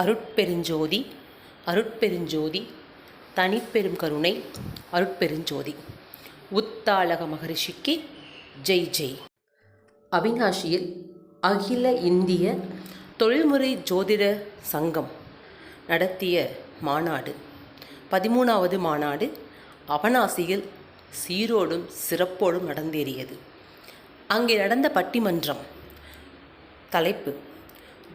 அருட்பெருஞ்சோதி அருட்பெருஞ்சோதி தனிப்பெரும் கருணை அருட்பெருஞ்சோதி. உத்தாளக மகரிஷிக்கு ஜெய் ஜெய். அவினாஷியில் அகில இந்திய தொழில்முறை ஜோதிட சங்கம் நடத்திய மாநாடு. பதிமூணாவது மாநாடு அவனாசியில் சீரோடும் சிறப்போடும் நடந்தேறியது. அங்கே நடந்த பட்டிமன்றம் தலைப்பு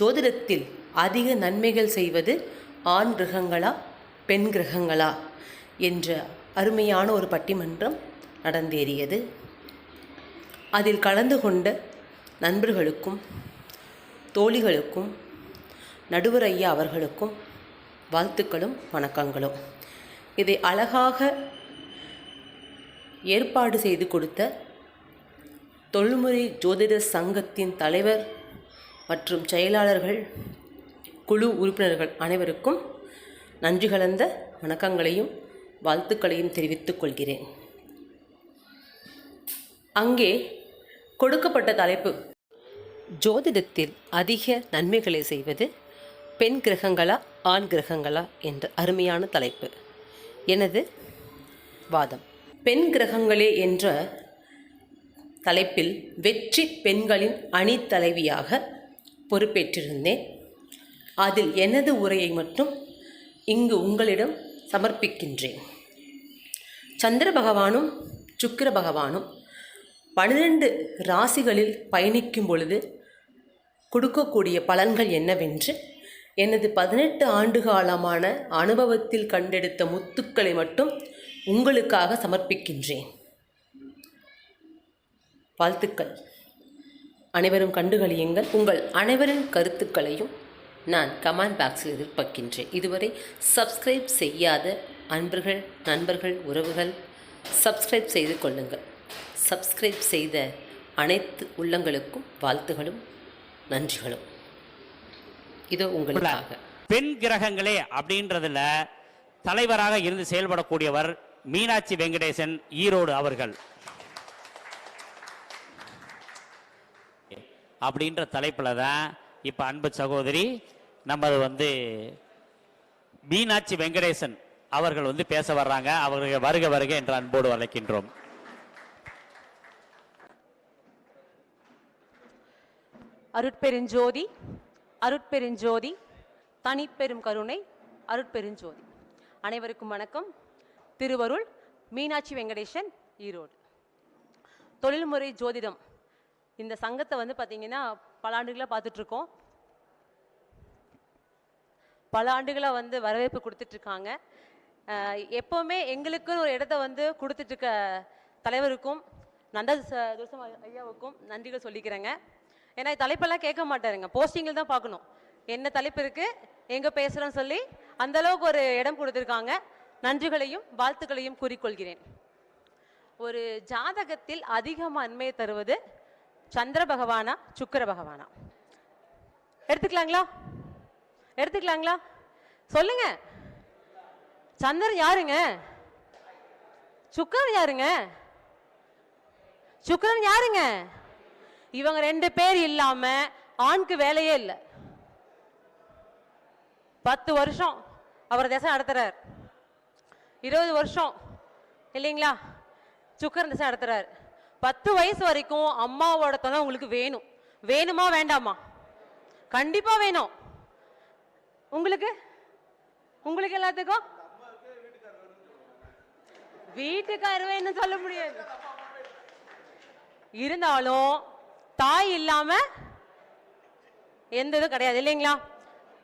ஜோதிடத்தில் அதிக நன்மைகள் செய்வது ஆண் கிரகங்களா பெண் கிரகங்களா என்ற அருமையான ஒரு பட்டிமன்றம் நடந்தேறியது. அதில் கலந்து கொண்ட நண்பர்களுக்கும் தோழிகளுக்கும் நடுவர் ஐயா அவர்களுக்கும் வாழ்த்துக்களும் வணக்கங்களும். இதை அழகாக ஏற்பாடு செய்து கொடுத்த தொழில்முறை ஜோதிட சங்கத்தின் தலைவர் மற்றும் செயலாளர்கள் குழு உறுப்பினர்கள் அனைவருக்கும் நன்றி கலந்த வணக்கங்களையும் வாழ்த்துக்களையும் தெரிவித்துக் கொள்கிறேன். அங்கே கொடுக்கப்பட்ட தலைப்பு ஜோதிடத்தில் அதிக நன்மைகளை செய்வது பெண் கிரகங்களா ஆண் கிரகங்களா என்ற அருமையான தலைப்பு. எனது வாதம். பெண் கிரகங்களே என்ற தலைப்பில் வெற்றி பெண்களின் அணித்தலைவியாக பொறுப்பேற்றிருந்தேன். அதில் எனது உரையை மட்டும் இங்கு உங்களிடம் சமர்ப்பிக்கின்றேன். சந்திர பகவானும் சுக்கிர பகவானும் பன்னிரண்டு ராசிகளில் பயணிக்கும் பொழுது கொடுக்கக்கூடிய பலன்கள் என்னவென்று எனது பதினெட்டு ஆண்டு காலமான அனுபவத்தில் கண்டெடுத்த முத்துக்களை மட்டும் உங்களுக்காக சமர்ப்பிக்கின்றேன். வாழ்த்துக்கள். அனைவரும் கண்டுகளியுங்கள். உங்கள் அனைவரின் கருத்துக்களையும் நான் கமெண்ட் பாக்ஸில் எதிர்பார்க்கின்றேன். இதுவரை சப்ஸ்கிரைப் செய்யாத அன்பர்கள் நண்பர்கள் உறவுகள் சப்ஸ்கிரைப் செய்து கொள்ளுங்கள். சப்ஸ்கிரைப் செய்த அனைத்து உள்ளங்களுக்கும் வாழ்த்துகளும் நன்றிகளும். இதோ உங்களுக்காக. பெண் கிரகங்களே அப்படின்றதுல தலைவராக இருந்து செயல்படக்கூடியவர் மீனாட்சி வெங்கடேசன் ஈரோடு அவர்கள். அப்படின்ற தலைப்பில் தான் இப்போ அன்பு சகோதரி நமது வந்து மீனாட்சி வெங்கடேசன் அவர்கள் வந்து பேச வர்றாங்க. அவர்கள் வருக வருக என்று அன்போடு வளைக்கின்றோம் அருட்பெருஞ்சோதி அருட்பெருஞ்சோதி தனிப்பெரும் கருணை அருட்பெருஞ்சோதி. அனைவருக்கும் வணக்கம். திருவருள் மீனாட்சி வெங்கடேசன் ஈரோடு. தொழில்முறை ஜோதிடம். இந்த சங்கத்தை வந்து பார்த்தீங்கன்னா பல ஆண்டுகளாக பார்த்துட்ருக்கோம் பல ஆண்டுகளாக வந்து வரவேற்பு கொடுத்துட்ருக்காங்க. எப்போவுமே எங்களுக்குன்னு ஒரு இடத்த வந்து கொடுத்துட்ருக்க தலைவருக்கும் நந்த ச- ஐயாவுக்கும் நன்றிகள் சொல்லிக்கிறேங்க. ஏன்னா தலைப்பெல்லாம் கேட்க மாட்டாருங்க. போஸ்டிங்கில் தான் பார்க்கணும். என்ன தலைப்பு இருக்குது எங்கே பேசுகிறோன்னு சொல்லி அந்தளவுக்கு ஒரு இடம் கொடுத்துருக்காங்க. நன்றிகளையும் வாழ்த்துக்களையும் கூறிக்கொள்கிறேன். ஒரு ஜாதகத்தில் அதிகமாக நன்மையை தருவது சந்திர பகவானா சுக்கர பகவானா? எடுத்துக்கலாங்களா? எடுத்துக்கலாங்களா? சொல்லுங்க. சந்திரன் யாருங்க? சுக்கிரன் யாருங்க? சுக்கரன் யாருங்க? இவங்க ரெண்டு பேர் இல்லாம ஆண்கு வேலையே இல்லை. பத்து வருஷம் அவர் திசை நடத்துறார். இருபது வருஷம் இல்லைங்களா? சுக்கரன் திசை நடத்துறார். பத்து வயசு வரைக்கும் அம்மாவோட தொலை உங்களுக்கு வேணும். வேணுமா வேண்டாமா? கண்டிப்பா வேணும். உங்களுக்கு? உங்களுக்கு எல்லாத்துக்கும்? வீட்டுக்கு வேணும் சொல்ல முடியாது. இருந்தாலும் தாய் இல்லாம எந்த இதுவும் கிடையாது இல்லைங்களா?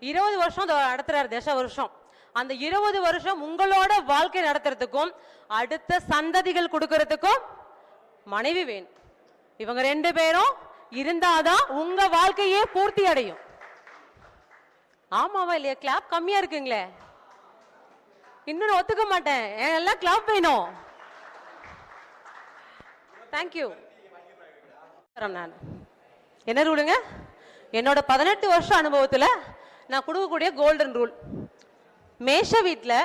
இருபது வருஷம் நடத்துறாரு தச வருஷம். அந்த இருபது வருஷம் உங்களோட வாழ்க்கை நடத்துறதுக்கும் அடுத்த சந்ததிகள் கொடுக்கறதுக்கும் மனைவி வேணும். இவங்க ரெண்டு பேரும் இருந்தாதான் உங்க வாழ்க்கையே பூர்த்தி அடையும். ஆமாவா இல்லையா? கிளாப் கம்மியா இருக்குங்களே. இன்னும் நான் ஒத்துக்க மாட்டேன். எல்லாம் கிளாப் வேணும். தேங்க்யூ நான். என்ன ரூலுங்க என்னோட பதினெட்டு வருஷம் அனுபவத்தில் நான் கொடுக்கக்கூடிய கோல்டன் ரூல் மேஷ வீட்டில்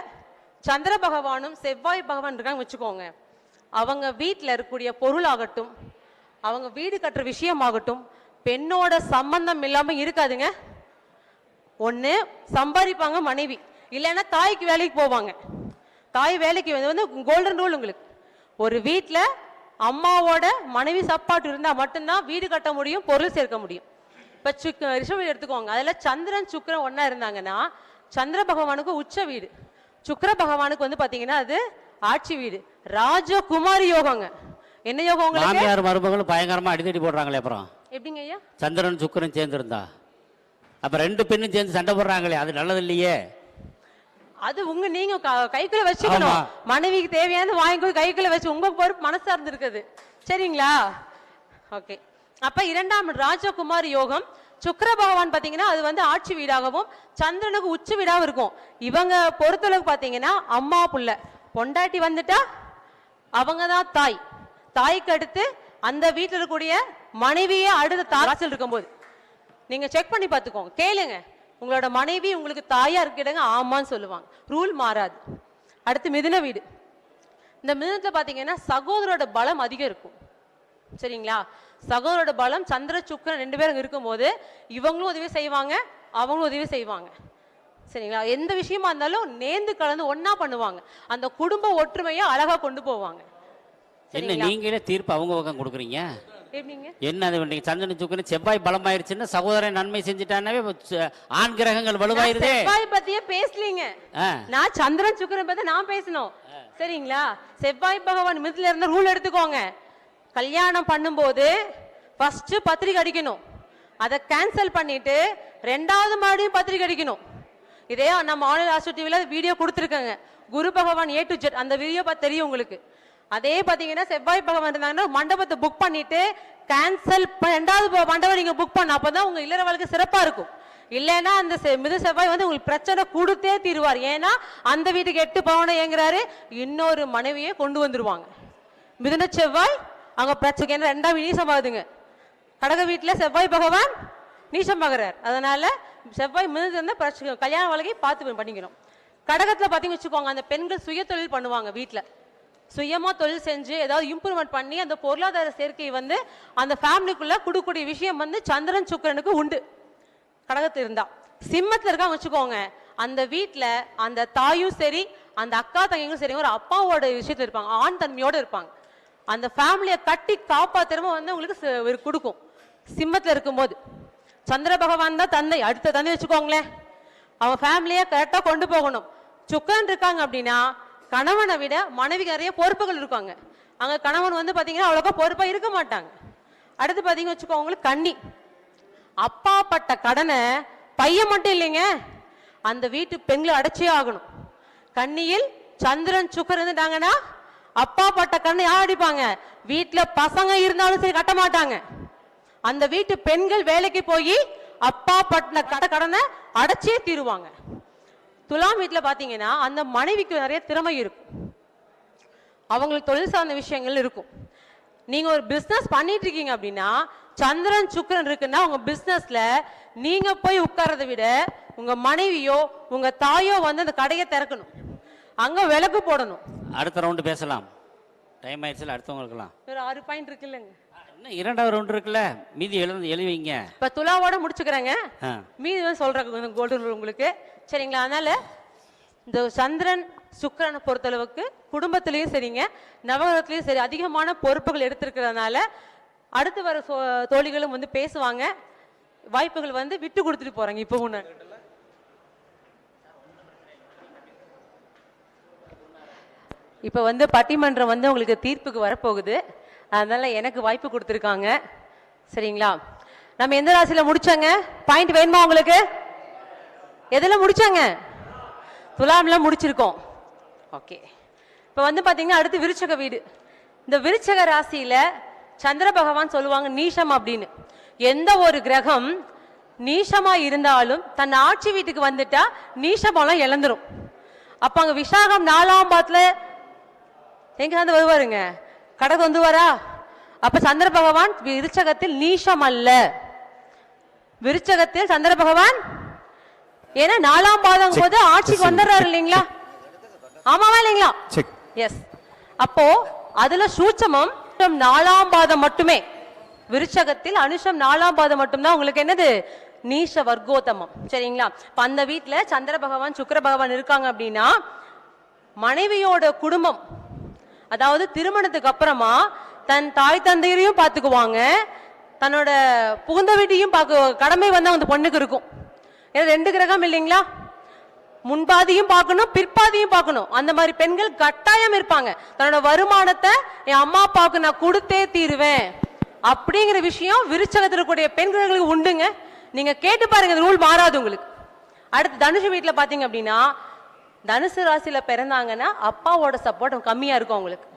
சந்திர பகவானும் செவ்வாய் பகவான் இருக்காங்க வச்சுக்கோங்க. அவங்க வீட்டில் இருக்கக்கூடிய பொருள் ஆகட்டும் அவங்க வீடு கட்டுற விஷயமாகட்டும் பெண்ணோட சம்பந்தம் இல்லாமல் இருக்காதுங்க. ஒண்ணு சம்பாதிப்பாங்க மனைவி. இல்லைன்னா தாய்க்கு வேலைக்கு போவாங்க. தாய் வேலைக்கு வந்து வந்து கோல்டன் ரூல் உங்களுக்கு. ஒரு வீட்ல அம்மாவோட மனைவி சப்பாட்டு இருந்தா மட்டும்தான் வீடு கட்ட முடியும் பொருள் சேர்க்க முடியும். இப்ப சுக் ரிஷபம் எடுத்துக்கோங்க. அதுல சந்திரன் சுக்கிரன் ஒண்ணா இருந்தாங்கன்னா சந்திர பகவானுக்கு உச்ச வீடு. சுக்கிர பகவானுக்கு வந்து பாத்தீங்கன்னா அது ஆட்சி வீடு. ராஜகுமாரி யோகங்க. என்ன யோகம் உங்களுக்கு? மருமகளும் பயங்கரமா அடிதடி போடுறாங்களே அப்புறம். எப்படிங்க ஐயா? சந்திரன் சுக்கிரன் சேர்ந்துருந்தா. அப்ப ரெண்டு பெண்ணும் சேர்ந்து சண்டை போடுறாங்களே அது நல்லது இல்லையே? அது உங்க நீங்க க- கைக்குள்ள வச்சுக்கணும். ஆமா. மனைவிக்கு தேவையானது வாங்கி போய் கைக்குள்ள வச்சு உங்க பொறுப்பு மனசார்ந்து இருக்குது சரிங்களா? ஓகே. அப்ப இரண்டாம் ராஜகுமார் யோகம் சுக்கிர பகவான் பாத்தீங்கன்னா அது வந்து ஆட்சி வீடாகவும் சந்திரனுக்கு உச்ச வீடாகவும் இருக்கும். இவங்க பொறுத்தளவுக்கு பாத்தீங்கன்னா அம்மா புள்ள. பொண்டாட்டி வந்துட்டா அவங்க தான் தாய். தாய்க்கு அடுத்து அந்த வீட்டில் இருக்கக்கூடிய மனைவியே அடுத்த தாராசல் இருக்கும்போது. நீங்க செக் பண்ணி பார்த்துக்கோங்க. கேளுங்க. உங்களோட மனைவி உங்களுக்கு தாயா இருக்கிடங்க ஆமான்னு சொல்லுவாங்க. ரூல் மாறாது. அடுத்து மிதுன வீடு. இந்த மிதனத்தில் பார்த்தீங்கன்னா சகோதரோட பலம் அதிகம் இருக்கும். சரிங்களா? சகோதரோட பலம் சந்திர சுக்கரன் ரெண்டு பேரும் இருக்கும்போது இவங்களும் உதவி செய்வாங்க அவங்களும் உதவி செய்வாங்க. சரிங்களா? எந்த விஷயமா இருந்தாலும் நேர்ந்து கலந்து ஒன்றா பண்ணுவாங்க. அந்த குடும்ப ஒற்றுமையை அழகா கொண்டு போவாங்க. என்ன நீங்களே தீர்ப்பு அவங்க பக்கம் கொடுக்குறீங்க? என்ன அது பண்றீங்க சந்திரன் சுக்கிரன் செவ்வாய் பலமாயிருச்சுன்னா சகோதரன் நன்மை செஞ்சுட்டானாவே ஆண் கிரகங்கள் வலுவாயிருதே. செவ்வாய் பத்தியே பேசலீங்க. நான் சந்திரன் சுக்கிரன் பத்தி நான் பேசணும். சரிங்களா? செவ்வாய் பகவான் மிதுல இருந்த ரூல் எடுத்துக்கோங்க. கல்யாணம் பண்ணும்போது ஃபர்ஸ்ட் பத்திரிக்கை அடிக்கணும். அதை கேன்சல் பண்ணிட்டு ரெண்டாவது மறுபடியும் பத்திரிக்கை அடிக்கணும். இதே நம்ம ஆன்லைன் ஆஸ்ட்ரோ டிவில வீடியோ கொடுத்துருக்காங்க. Guru Bhagavan A to Z அந்த வீடியோ பார்த்து தெரியும் உங்களுக்கு. அதே பார்த்தீங்கன்னா செவ்வாய் பகவான் இருந்தாங்கன்னா மண்டபத்தை புக் பண்ணிட்டு கேன்சல் ரெண்டாவது மண்டபம் நீங்க புக் பண்ண அப்பதான் உங்க இல்லற வாழ்க்கை சிறப்பா இருக்கும். இல்லைன்னா அந்த செ- மிது செவ்வாய் வந்து உங்களுக்கு பிரச்சனை கொடுத்தே தீருவார். ஏன்னா அந்த வீட்டுக்கு எட்டு பவனை ஏங்குறாரு. இன்னொரு மனைவியை கொண்டு வந்துருவாங்க. மிதுன செவ்வாய் அவங்க பிரச்சனை ஏன்னா ரெண்டாம் நீசமாகுதுங்க கடக வீட்டில் செவ்வாய் பகவான் நீசமாகிறார் அதனால செவ்வாய் மிதந்து இருந்தால் பிரச்சனை கல்யாண வாழ்க்கையை பார்த்து பண்ணிக்கணும். கடகத்தில் பார்த்தீங்கன்னு வச்சுக்கோங்க அந்த பெண்கள் சுய தொழில் பண்ணுவாங்க வீட்டில். சுயமாக தொழில் செஞ்சு ஏதாவது இம்ப்ரூவ்மெண்ட் பண்ணி அந்த பொருளாதார சேர்க்கை வந்து அந்த ஃபேமிலிக்குள்ளே கொடுக்கக்கூடிய விஷயம் வந்து சந்திரன் சுக்கிரனுக்கு உண்டு. கடகத்தில் இருந்தா. சிம்மத்தில் இருக்காங்க வச்சுக்கோங்க. அந்த வீட்டில் அந்த தாயும் சரி அந்த அக்கா தங்கையும் சரி ஒரு அப்பாவோட விஷயத்தில் இருப்பாங்க. ஆண் தன்மையோட இருப்பாங்க. அந்த ஃபேமிலியை கட்டி காப்பாத்துறமோ வந்து உங்களுக்கு கொடுக்கும். சிம்மத்தில் இருக்கும்போது. சந்திர பகவான் தான் தந்தை. அடுத்த தந்தை வச்சுக்கோங்களேன். அவன் ஃபேமிலியை கரெக்டாக கொண்டு போகணும். சுக்கரன் இருக்காங்க அப்படின்னா கணவனை விட மனைவிக்கு நிறைய பொறுப்புகள் இருக்காங்க. அங்கே கணவன் வந்து பார்த்தீங்கன்னா அவ்வளோக்கா பொறுப்பாக இருக்க மாட்டாங்க. அடுத்து பார்த்தீங்கன்னு வச்சுக்கோங்க உங்களுக்கு கண்ணி அப்பா பட்ட கடனை பையன் மட்டும் இல்லைங்க அந்த வீட்டு பெண்களை அடைச்சே ஆகணும். கண்ணியில் சந்திரன் சுக்கர் இருந்துட்டாங்கன்னா அப்பா பட்ட கடனை யார் அடிப்பாங்க? வீட்டில் பசங்க இருந்தாலும் சரி கட்ட மாட்டாங்க. அந்த வீட்டு பெண்கள் வேலைக்கு போய் அப்பா பட்டின கட கடனை அடைச்சே தீருவாங்க. துலாம் வீட்டுல பாத்தீங்கன்னா அந்த மனைவிக்கு நிறைய திறமை இருக்கும். அவங்களுக்கு தொழில் சார்ந்த விஷயங்கள் இருக்கும். நீங்க ஒரு பிசினஸ் பண்ணிட்டு இருக்கீங்க அப்படின்னா சந்திரன் சுக்கிரன் இருக்குன்னா உங்க பிசினஸ்ல நீங்க போய் உட்கார்றதை விட உங்க மனைவியோ உங்க தாயோ வந்து அந்த கடையை திறக்கணும். அங்க விளக்கு போடணும். அடுத்த ரவுண்டு பேசலாம். டைம் ஆயிடுச்சுல அடுத்தவங்களுக்குலாம் ஒரு ஆறு பாயிண்ட் இருக்கு இல்லைங்க. இன்னும் இரண்டாவது ரவுண்டு இருக்குல்ல? மீதி எழுந்து எழுதி வைங்க இப்ப துலாவோட முடிச்சுக்கிறேங்க. மீதி சொல்றேன் கோல்டன் உங்களுக்கு. சரிங்களா? அதனால இந்த சந்திரன் சுக்கரனை பொறுத்தளவுக்கு குடும்பத்திலையும் சரிங்க. நவகிரகத்திலையும் சரி அதிகமான பொறுப்புகள் எடுத்திருக்கிறதுனால அடுத்து வர சோ- தோழிகளும் வந்து பேசுவாங்க. வாய்ப்புகள் வந்து விட்டு கொடுத்துட்டு போறாங்க இப்போ ஒன்று இப்போ வந்து பட்டிமன்றம் வந்து உங்களுக்கு தீர்ப்புக்கு வரப்போகுது. அதனால எனக்கு வாய்ப்பு கொடுத்துருக்காங்க. சரிங்களா? நம்ம எந்த ராசியில முடிச்சோங்க? பாயிண்ட் வேணுமா உங்களுக்கு? எதில் முடித்தாங்க துலாமெலாம் முடிச்சிருக்கோம். ஓகே. இப்போ வந்து பார்த்தீங்கன்னா அடுத்து விருச்சக வீடு. இந்த விருச்சக ராசியில் சந்திர பகவான் சொல்லுவாங்க நீஷம் அப்படின்னு. எந்த ஒரு கிரகம் நீஷமாக இருந்தாலும் தன் ஆட்சி வீட்டுக்கு வந்துட்டா நீஷமெல்லாம் இழந்துரும். அப்போ அங்கே விசாகம் நாலாம் பாத்தில் எங்கேருந்து வருவாருங்க கடகு வந்து வரா அப்போ சந்திர பகவான் விருச்சகத்தில் நீஷம் அல்ல. விருச்சகத்தில் சந்திர பகவான் ஏன்னா நாலாம் பாதம் போது ஆட்சிக்கு வந்துடுறாரு இல்லைங்களா? ஆமாவா இல்லைங்களா? எஸ் அப்போ அதுல சூட்சமம் நாலாம் பாதம் மட்டுமே. விருச்சகத்தில் அனுஷம் நாலாம் பாதம் மட்டும்தான். உங்களுக்கு என்னது? நீஷ வர்க்கோத்தமம். சரிங்களா? இப்ப அந்த வீட்ல சந்திர பகவான் சுக்கிர பகவான் இருக்காங்க அப்படின்னா மனைவியோட குடும்பம் அதாவது திருமணத்துக்கு அப்புறமா தன் தாய் தந்தையரையும் பார்த்துக்குவாங்க. தன்னோட புகுந்த வீட்டையும் பார்க்க கடமை வந்து அந்த பொண்ணுக்கு இருக்கும். ஏன்னா ரெண்டு கிரகம் இல்லைங்களா? முன்பாதியும் பார்க்கணும் பிற்பாதியும் பார்க்கணும். அந்த மாதிரி பெண்கள் கட்டாயம் இருப்பாங்க. தன்னோட வருமானத்தை என் அம்மா அப்பாவுக்கு நான் கொடுத்தே தீருவேன். அப்படிங்கிற விஷயம் விருச்சகத்தில் இருக்கக்கூடிய பெண்களுக்கு உண்டுங்க. நீங்க கேட்டு பாருங்க இந்த ரூல் மாறாது உங்களுக்கு. அடுத்து தனுஷு வீட்டில் பார்த்தீங்க அப்படின்னா தனுசு ராசியில் பிறந்தாங்கன்னா அப்பாவோட சப்போர்ட் கம்மியாக இருக்கும் அவங்களுக்கு.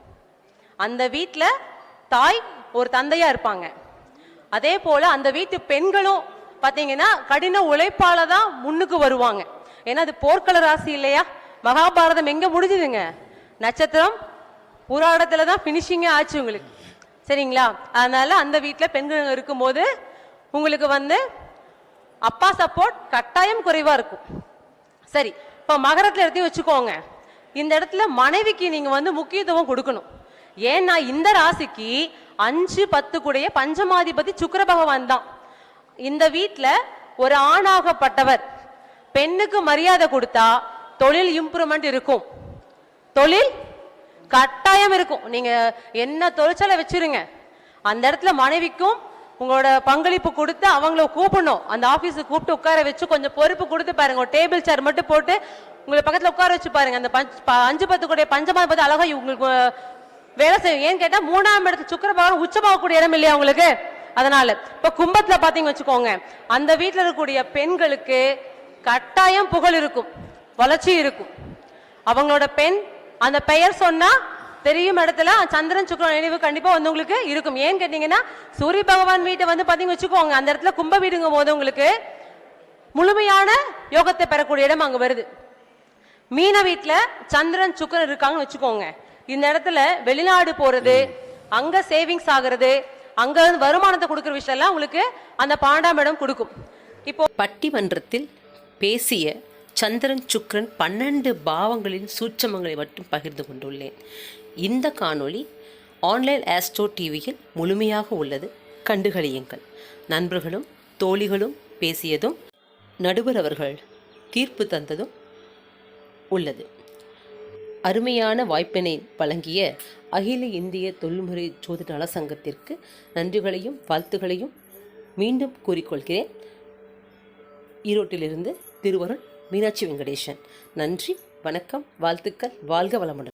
அந்த வீட்டில் தாய் ஒரு தந்தையாக இருப்பாங்க. அதே போல் அந்த வீட்டு பெண்களும் பார்த்தீங்கன்னா கடின உழைப்பால தான் முன்னுக்கு வருவாங்க. ஏன்னா அது போர்க்கள ராசி இல்லையா? மகாபாரதம் எங்க முடிஞ்சுதுங்க? நட்சத்திரம் புராடத்துல தான் பினிஷிங்கே ஆச்சு உங்களுக்கு. சரிங்களா? அதனால அந்த வீட்டில் பெண்கள் இருக்கும்போது உங்களுக்கு வந்து அப்பா சப்போர்ட் கட்டாயம் குறைவாக இருக்கும். சரி இப்போ மகரத்தில் எடுத்து வச்சுக்கோங்க. இந்த இடத்துல மனைவிக்கு நீங்கள் வந்து முக்கியத்துவம் கொடுக்கணும். ஏன்னா இந்த ராசிக்கு அஞ்சு பத்து கூடைய பஞ்சமாதிபதி சுக்கர பகவான் தான். இந்த வீட்டில் ஒரு ஆணாகப்பட்டவர். பெண்ணுக்கு மரியாதை கொடுத்தா தொழில் இம்ப்ரூவ்மெண்ட் இருக்கும். தொழில் கட்டாயம் இருக்கும். நீங்க என்ன தொழிற்சாலை வச்சிருங்க. அந்த இடத்துல மனைவிக்கும் உங்களோட பங்களிப்பு கொடுத்து அவங்கள கூப்பிடணும். அந்த ஆஃபீஸுக்கு கூப்பிட்டு உட்கார வச்சு கொஞ்சம் பொறுப்பு கொடுத்து பாருங்க. ஒரு டேபிள் சேர் மட்டும் போட்டு உங்களை பக்கத்தில் உட்கார வச்சு பாருங்க. அந்த பஞ்ச் ப- அஞ்சு பத்து கூட பஞ்சமாக பார்த்து அழகாக உங்களுக்கு வேலை செய்யும். ஏன்னு கேட்டால் மூணாம் இடத்துல சுக்கரபாகம் பகவான் உச்சமாகக்கூடிய இடம் இல்லையா உங்களுக்கு? அதனால இப்ப கும்பத்துல பாத்தீங்க வச்சுக்கோங்க அந்த வீட்டுல இருக்கக்கூடிய பெண்களுக்கு கட்டாயம் புகழ் இருக்கும் வளர்ச்சி இருக்கும். அவங்களோட பெண் அந்த பெயர் சொன்னா தெரியும் இடத்துல சந்திரன் சுக்கிரன் நினைவு கண்டிப்பா வந்து உங்களுக்கு இருக்கும். ஏன்னு கேட்டீங்கன்னா சூரிய பகவான் வீட்டை வந்து பாத்தீங்க வச்சுக்கோங்க அந்த இடத்துல கும்ப வீடுங்கும் போது உங்களுக்கு முழுமையான யோகத்தை பெறக்கூடிய இடம் அங்க வருது. மீன வீட்டுல சந்திரன் சுக்கிரன் இருக்காங்கன்னு வச்சுக்கோங்க. இந்த இடத்துல வெளிநாடு போறது அங்க சேவிங்ஸ் ஆகுறது அங்கிருந்து வருமானத்தை கொடுக்குற விஷயம் எல்லாம் உங்களுக்கு அந்த பாண்டா மேடம் கொடுக்கும். இப்போ பட்டிமன்றத்தில் பேசிய சந்திரன் சுக்ரன் பன்னெண்டு பாவங்களின் சூட்சமங்களை மட்டும் பகிர்ந்து கொண்டுள்ளேன். இந்த காணொளி ஆன்லைன் ஆஸ்ட்ரோ டிவியில் முழுமையாக உள்ளது. கண்டுகளியுங்கள். நண்பர்களும் தோழிகளும் பேசியதும் நடுவர் அவர்கள் தீர்ப்பு தந்ததும் உள்ளது. அருமையான வாய்ப்பினை வழங்கிய அகில இந்திய தொழில்முறை ஜோதிட நல சங்கத்திற்கு நன்றிகளையும் வாழ்த்துகளையும் மீண்டும் கூறிக்கொள்கிறேன். ஈரோட்டிலிருந்து திருவருள் மீனாட்சி வெங்கடேசன். நன்றி வணக்கம் வாழ்த்துக்கள் வாழ்க வளமுடன்.